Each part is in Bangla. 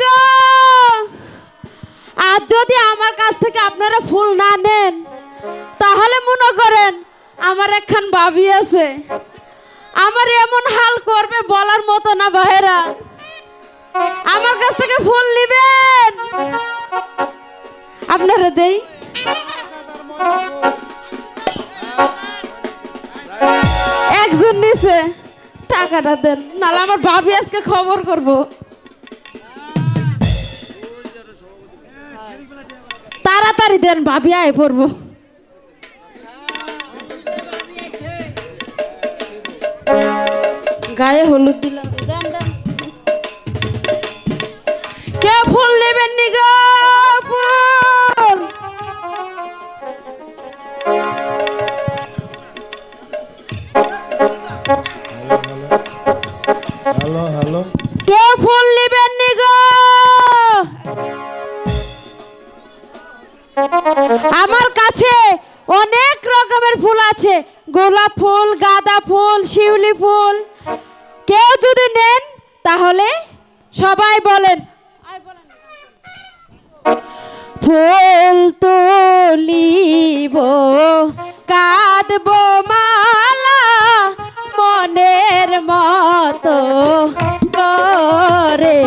গো! আর যদি আমার কাছ থেকে আপনারা ফুল না নেন, তাহলে মনে করেন আমার একখান ভাবি আছে। আমার এমন হাল করবে বলার মতো না ভাইরা আমার কাছ থেকে ফুল নিবেন। আপনারা দেই। একজন নিছে, টাকাটা দেন, নাহলে আমার ভাবি আজকে খবর করব। তাড়াতাড়ি দেন ভাবি আয় পড়ব। গায়ে হলুদ দিলাম। কে ফুল নেবেন নি গো? কাঁদব মালা মনের মতো করে।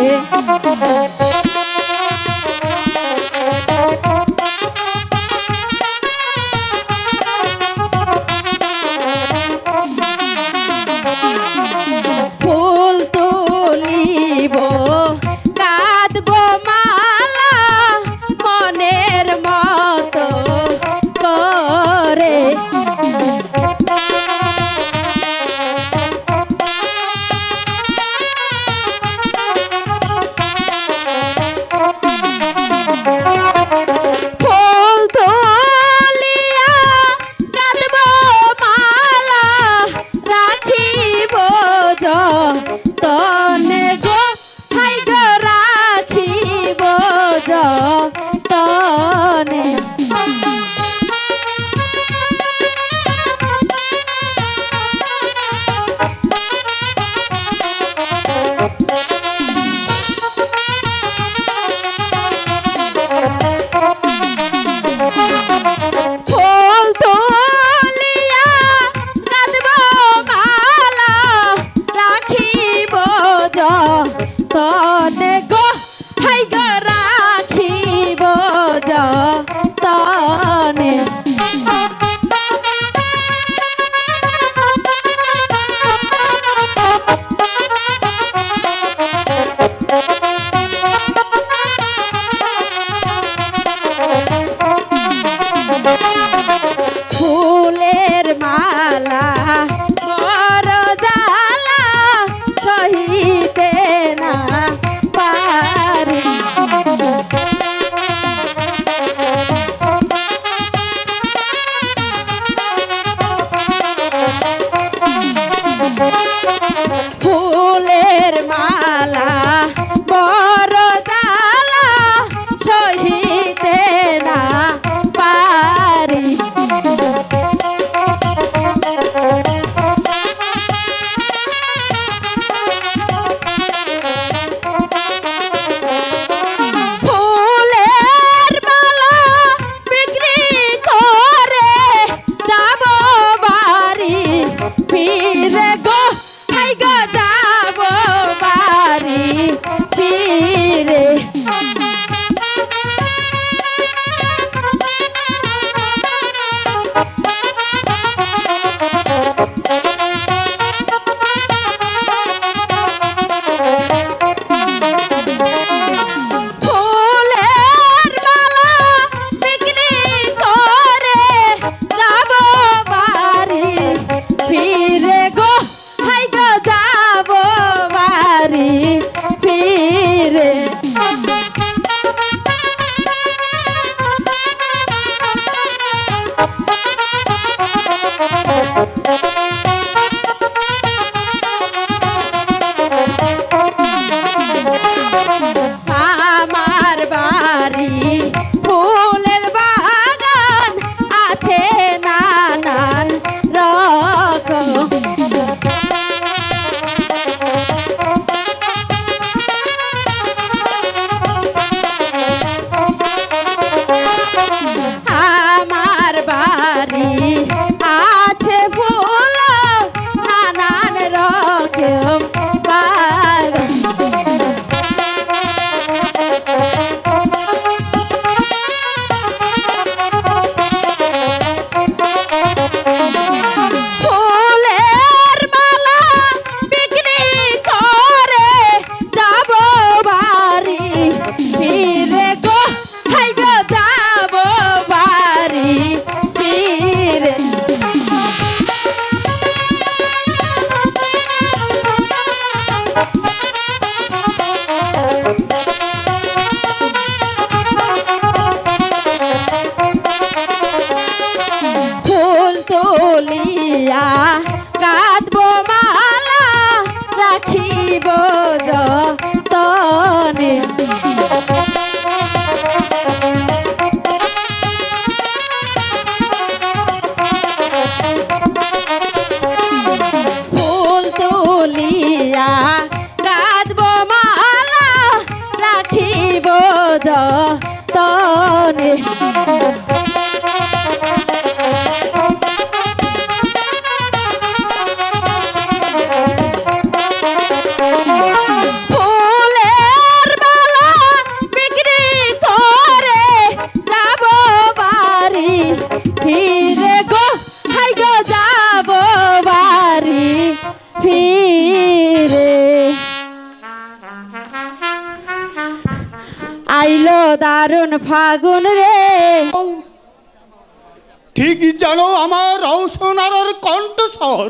Thank you. i'm gonna show money. ফাগুন রে। ঠিক যেন আমার রৌশনারর কণ্ঠস্বর।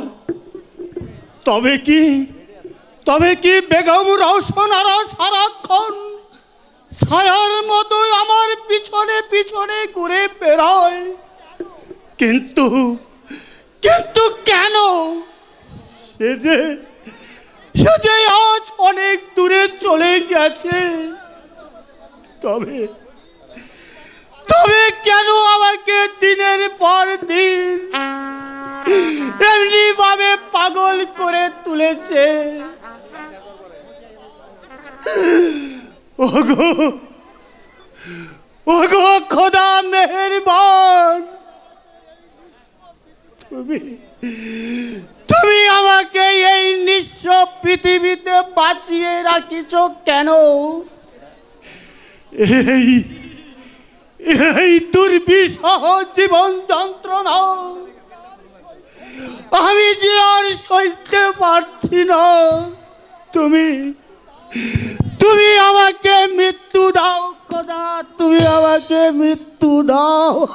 তবে কি তবে কি বেগম রৌশনারা সারাক্ষণ ছায়ার মতোই আমার পিছনে পিছনে ঘুরে বেড়ায়? কিন্তু কিন্তু কেন? সে যে সে যে আজ অনেক দূরে চলে গেছে। তবে তবে কেন আমাকে দিনের পর দিন এমনি ভাবে পাগল করে তুলেছে? ওগো ওগো খোদা মেহেরবান, তুমি তুমি আমাকে এই নিঃস্ব পৃথিবীতে বাঁচিয়ে রাখিছ কেন? এই এই দুর্বিষহ জীবন যন্ত্রণা। আমি যে আর সইতে পারছি না। তুমি তুমি আমাকে মৃত্যু দাও কদা তুমি আমাকে মৃত্যু দাও।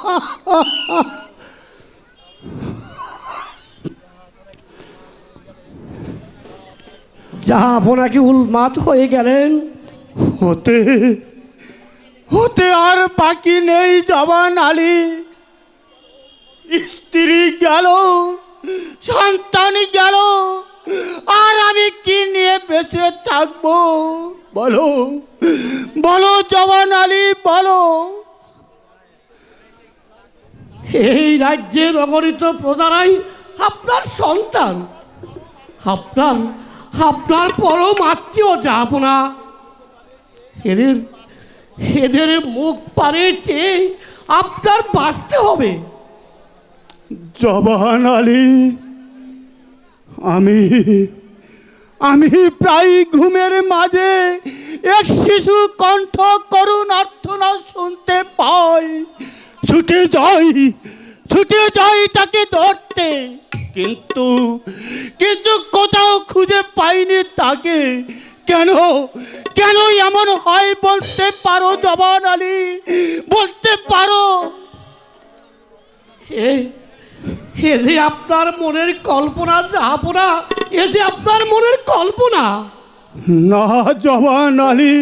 যা আপনাকে উন্মাদ হয়ে গেলেন? হতে হতে আর বাকি নেই জবান আলী। স্ত্রী গেল, সন্তান গেল, আর আমি কি নিয়ে বেঁচে থাকব? বলো বলো জবান আলী, বলো। এই রাজ্যের অগণিত প্রজারাই আপনার সন্তান। আপনার আপনার পরম আত্মীয় যাপনা এদের এদের মুখ পারে চেয়ে আপনার বাঁচতে হবে। জবান আলী, আমি আমি প্রায় ঘুমের মাঝে এক শিশু কণ্ঠ করুণ আর্থনা শুনতে পাই। ছুটে যাই ছুটে যাই তাকে ধরতে, কিন্তু কিন্তু কোথাও খুঁজে পাইনি তাকে। কেন? কেন এমন হয় বলতে পারো জবান আলী? বলতে পারো। এ এ যে আপনার মনের কল্পনা যাপনা এ যে আপনার মনের কল্পনা। না জবান আলী।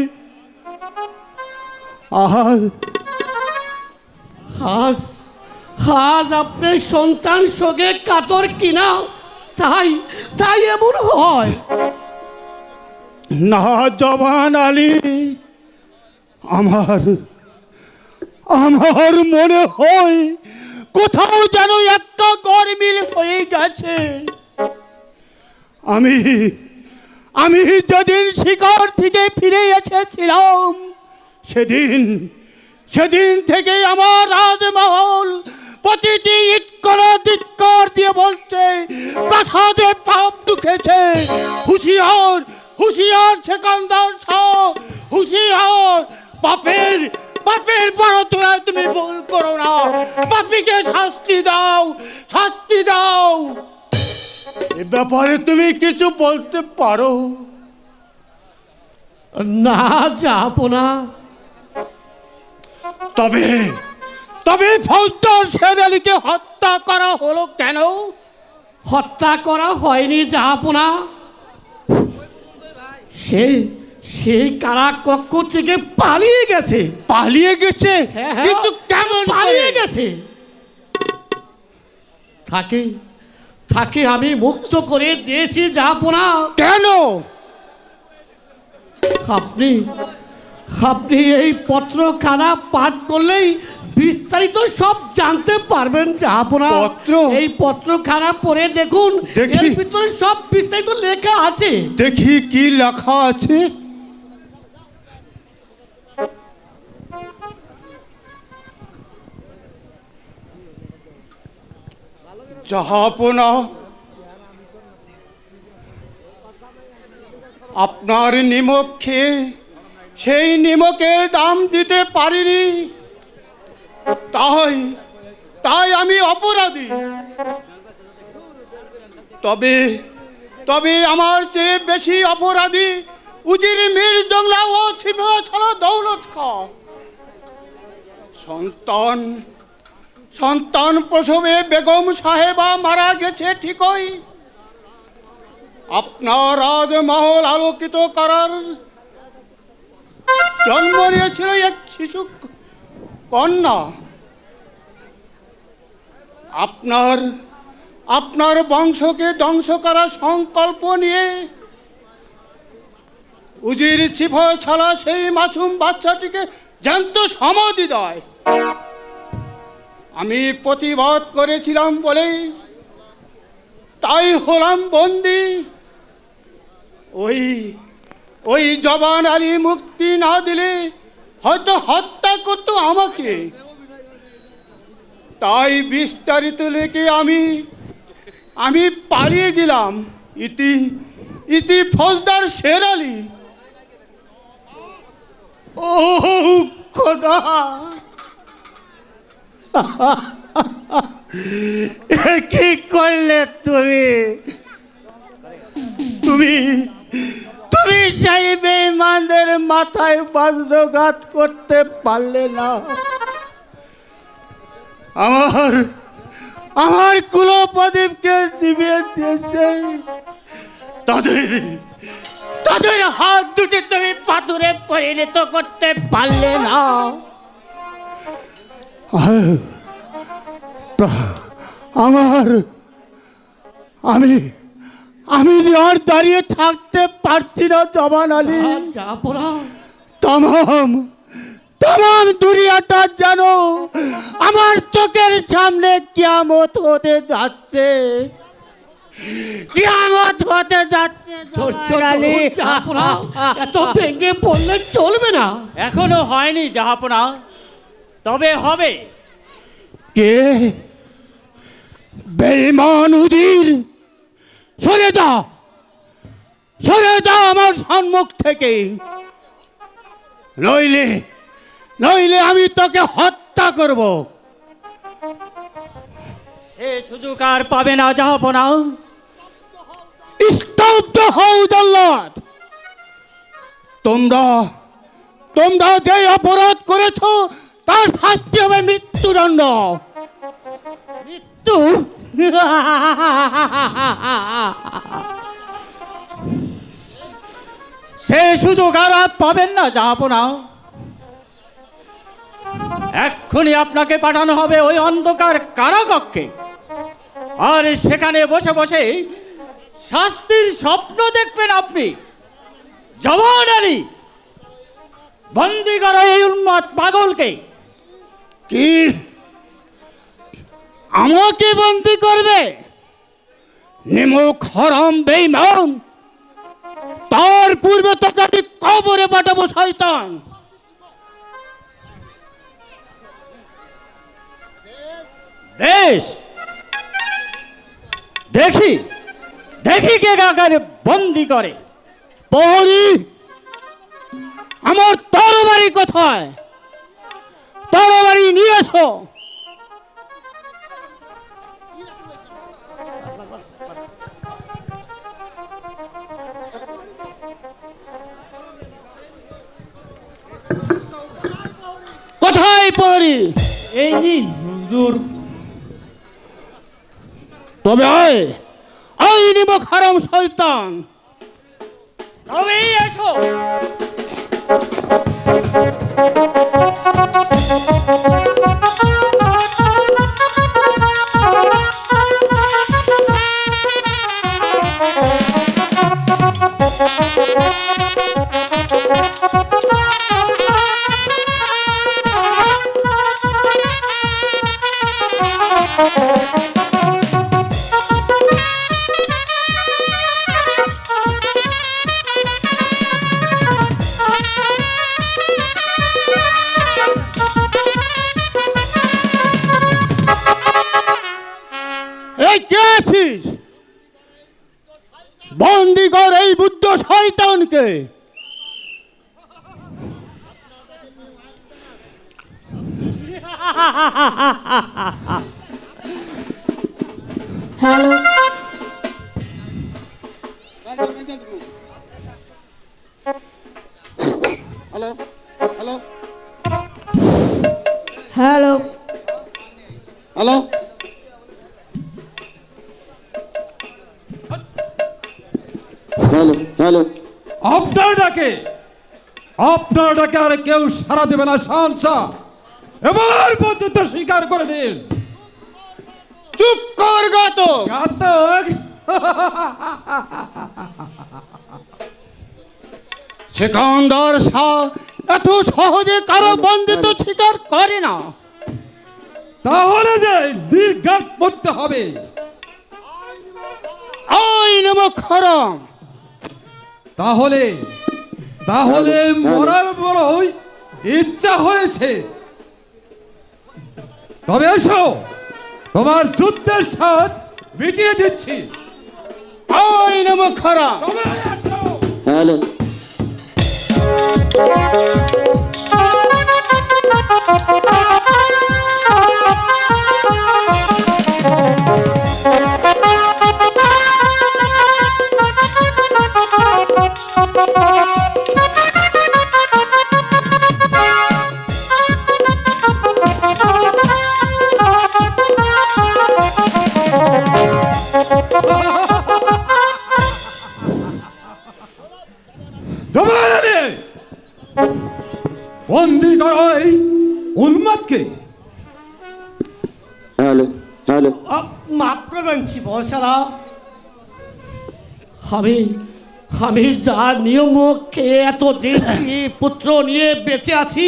আজ আজ আজ আপনার সন্তান শোকে কাতর কিনা তাই তাই এমন হয়। না জবান আলী, আমার আমার মনে হয় কোথাও যেন একটা গরমিল হয়ে গেছে। আমি আমি যেদিন শিকার থেকে ফিরে এসেছিলাম, সেদিন সেদিন থেকে আমার রাজমহল প্রতিটি ইটকরা দিৎকর দিয়ে বলছে, প্রাসাদে পাপ দুখেছে হুঁশিয়ার হুঁশিয়ার সেকান্দার শাহ হুঁশিয়ার। পাপের পাপের পরতলায় তুমি ভুল করো না। পাপিকে শাস্তি দাও শাস্তি দাও। এ ব্যাপারে তুমি কিছু বলতে পারো? না যাপনা তবে তবে ফৌজদার শের আলীকে হত্যা করা হলো কেন? হত্যা করা হয়নি যাপনা সে সেই কারা কক্ষ থেকে পালিয়ে গেছে। পালিয়ে গেছে? হ্যাঁ, হ্যাঁ, কিন্তু কেমন পালিয়ে করে? গেছে। তাকে তাকে আমি মুক্ত করে দিয়েছি যাপনা কেন? আপনি আপনি এই পত্রখানা পাঠ করলেই বিস্তারিত সব জানতে পারবেন যে আপনার পত্র? এই পত্রখানা পড়ে দেখুন দেখি। এর ভিতরে সব বিস্তারিত লেখা আছে দেখি কি লেখা আছে জাহাপনা আপনার নিমক খেয়ে সেই নিমকের দাম দিতে পারিনি তাই তাই আমি অপরাধী। তবে তবে আমার চেয়ে বেশি অপরাধী উজির মীর জংলা ও ছিপা ছাড়া দৌলত খা। সন্তান সন্তান প্রসবে বেগম সাহেবা মারা গেছে ঠিকই। আপনার রাজমহল আলোকিত করার জন্ম নিয়েছিল এক শিশু কন্যা আপনার আপনার বংশকে ধ্বংস করার সংকল্প নিয়ে উজির ছিফ ছাড়া সেই মাসুম বাচ্চাটিকে জ্যান্ত সমাধি দেয়। আমি প্রতিবাদ করেছিলাম বলেই তাই হলাম বন্দি। ওই ওই জবান আলী মুক্তি না দিলে হয়তো হত্যা করতো আমাকে। তাই বিস্তারিত লেখে আমি আমি পালিয়ে গেলাম ইতি ইতি ফৌজদার শের আলী। ও খোদা! কি করলে তুমি? তুমি তুমি সেই বেঈমানদের মাথায় বজ্রঘাত করতে পারলে না। আমার আমার কুলপ্রদীপকে দিবে দিয়েছে। তাদের তাদের হাত দুটি তুমি পাথরে পরিণত করতে পারলে না। আমার, আমি আমি আর দাঁড়িয়ে থাকতে পারছি না জবান আলী। তাম তাম দুনিয়াটা জানো আমার চোখের সামনে কিয়ামত হতে যাচ্ছে। কিয়ামত হতে যাচ্ছে এত ভেঙে পড়লে চলবে না। এখনও হয়নি জাহাপনা। তবে হবে। কে বেঈমান উজির সরে যা। সরে যা আমার সম্মুখ থেকে। নইলে নইলে আমি তোকে হত্যা করব। সে সুযোগ আর পাবে না জাহাপনা স্তব্ধ হও জল্লাদ। তোমরা তোমরা যে অপরাধ করেছ তার শাস্তি হবে মৃত্যুদণ্ড মৃত্যু সে সুযোগ আর পাবেন না জাহাপনা এক্ষুনি আপনাকে পাঠানো হবে ওই অন্ধকার কারাকক্ষে আর সেখানে বসে বসে শাস্তির স্বপ্ন দেখবেন আপনি। জবান আলী বন্দি করো এই উন্মাদ পাগলকে। কি? আমাকে বন্দি করবে। নিমুখ হরম বেইমান। তার পূর্বে তোকে আমি কবরে পাঠাবো, শয়তান। বেশ দেখি। দেখি কে কাকারে বন্দি করে। প্রহরী, আমার তরবারি কোথায়? তরবারি নিয়ে এসো। কোথায় প্রহরী এই নিন হুজুর। তবে ওই ওই নিব হারাম শয়তান। তবে এসো। এই hello hello hello hello hello hello আপনার ডাকে আপনার ডাকে আর কেউ সারা দেবে না শানসা। এবার বন্ধুত্ব স্বীকার করে নিন। চুপ কর গত ঘাতক। সেকান্দার শাহ এত সহজে কারও বন্দিত স্বীকার করে না। তাহলে যে নির্ঘাত করতে হবে। আইন খরম তাহলে তাহলে মরার বড়ই ইচ্ছা হয়েছে। তবে এসো তোমার যুদ্ধের সাথ মিটিয়ে দিচ্ছি। আইন খরম তবে এসো। হ্যালো আমি আমি যার নিয়ম খেয়ে এত দেশি পুত্র নিয়ে বেঁচে আছি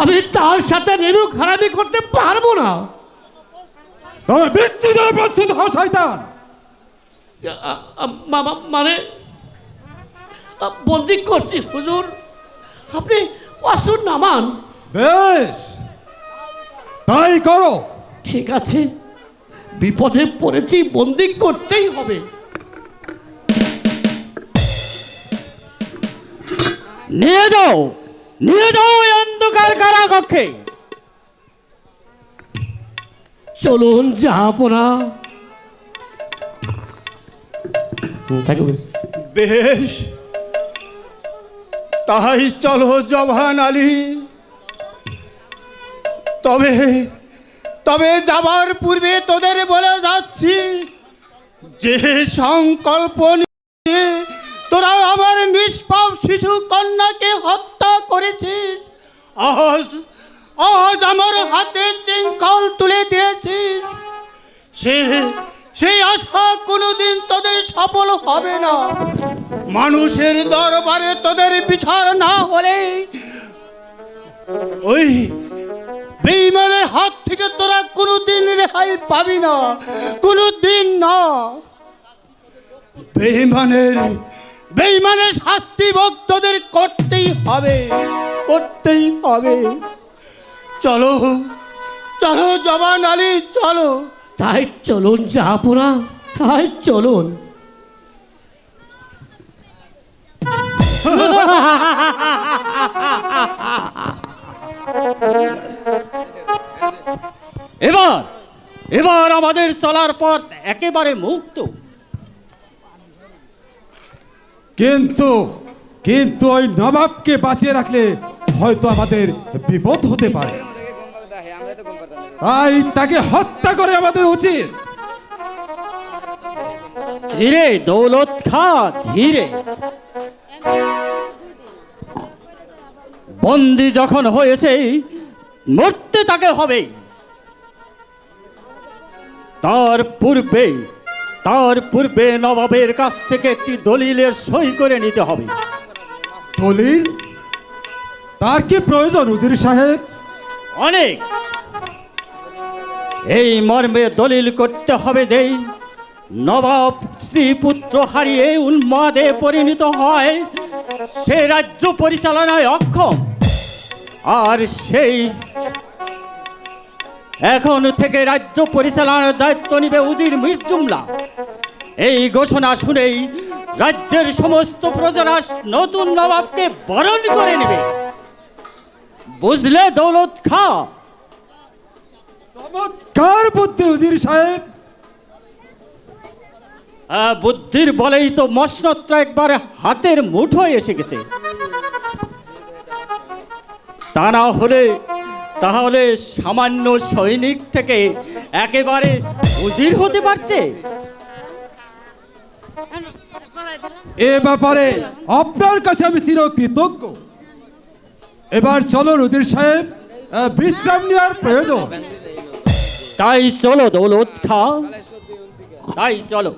আমি তার সাথে নিরুক খারাপি করতে পারব না। তবে মৃত্যু জন্য প্রস্তুত হও শয়তান। মানে বন্দি করছি হুজুর। আপনি অসুর নামান বেশ। তাই করো। ঠিক আছে বিপদে পড়েছি বন্দি করতেই হবে। নিয়ে যাও নিয়ে যাও ওই অন্ধকার কারাকক্ষে। চলুন যাহাপনা বেশ, তাই চলো জবান আলী। তবে তবে যাবার পূর্বে তোদের বলে যাচ্ছি, যে সংকল্প শিশু কন্যাকে হত্যা করেছিস। আজ আজ আমার হাতে চিঙ্কল তুলে দিয়েছিস। সে সেই আশা কোনোদিন তোদের সফল হবে না। মানুষের দরবারে তোদের বিচার না হলে ওই বেইমানের হাত থেকে তোরা কোনোদিন রেহাই পাবি না, কোনোদিন না। বেইমানের বেইমানের শাস্তি ভোগ তোদের করতেই হবে করতেই হবে। চলো চলো জবান আলী চলো। তাই চলুন যাহাপনা তাই চলুন। এবার এবার আমাদের চলার পথ একেবারে মুক্ত। কিন্তু কিন্তু ওই নবাবকে বাঁচিয়ে রাখলে হয়তো আমাদের বিপদ হতে পারে। তাই তাকে হত্যা করে আমাদের উচিত। ধীরে, দৌলত খা, ধীরে। বন্দি যখন হয়েছে, মরতে তাকে হবে তার পূর্বে তার পূর্বে নবাবের কাছ থেকে একটি দলিলের সই করে নিতে হবে। দলিল? তার কি প্রয়োজন উজির সাহেব? অনেক। এই মর্মে দলিল করতে হবে যে নবাব স্ত্রী পুত্র হারিয়ে উন্মাদে পরিণত হয় সে রাজ্য পরিচালনায় অক্ষম। আর সেই এখন থেকে রাজ্য পরিচালনার দায়িত্ব নিবে উজির মির্জুমলা এই ঘোষণা শুনেই রাজ্যের সমস্ত প্রজারা নতুন নবাবকে বরণ করে নেবে। বুঝলে দৌলত খা। চমৎকার বুদ্ধি উজির সাহেব। বুদ্ধির বলেই তো মসনতটা একবার হাতের মুঠোয় এসে গেছে। তা না হলে তাহলে সামান্য সৈনিক থেকে একেবারে উজির হতে পারতে? এ ব্যাপারে আপনার কাছে আমি চিরকৃতজ্ঞ। এবার চলো রুদির সাহেব বিশ্রাম নেওয়ার প্রয়োজন। তাই চলো দৌলত খা। তাই চলো।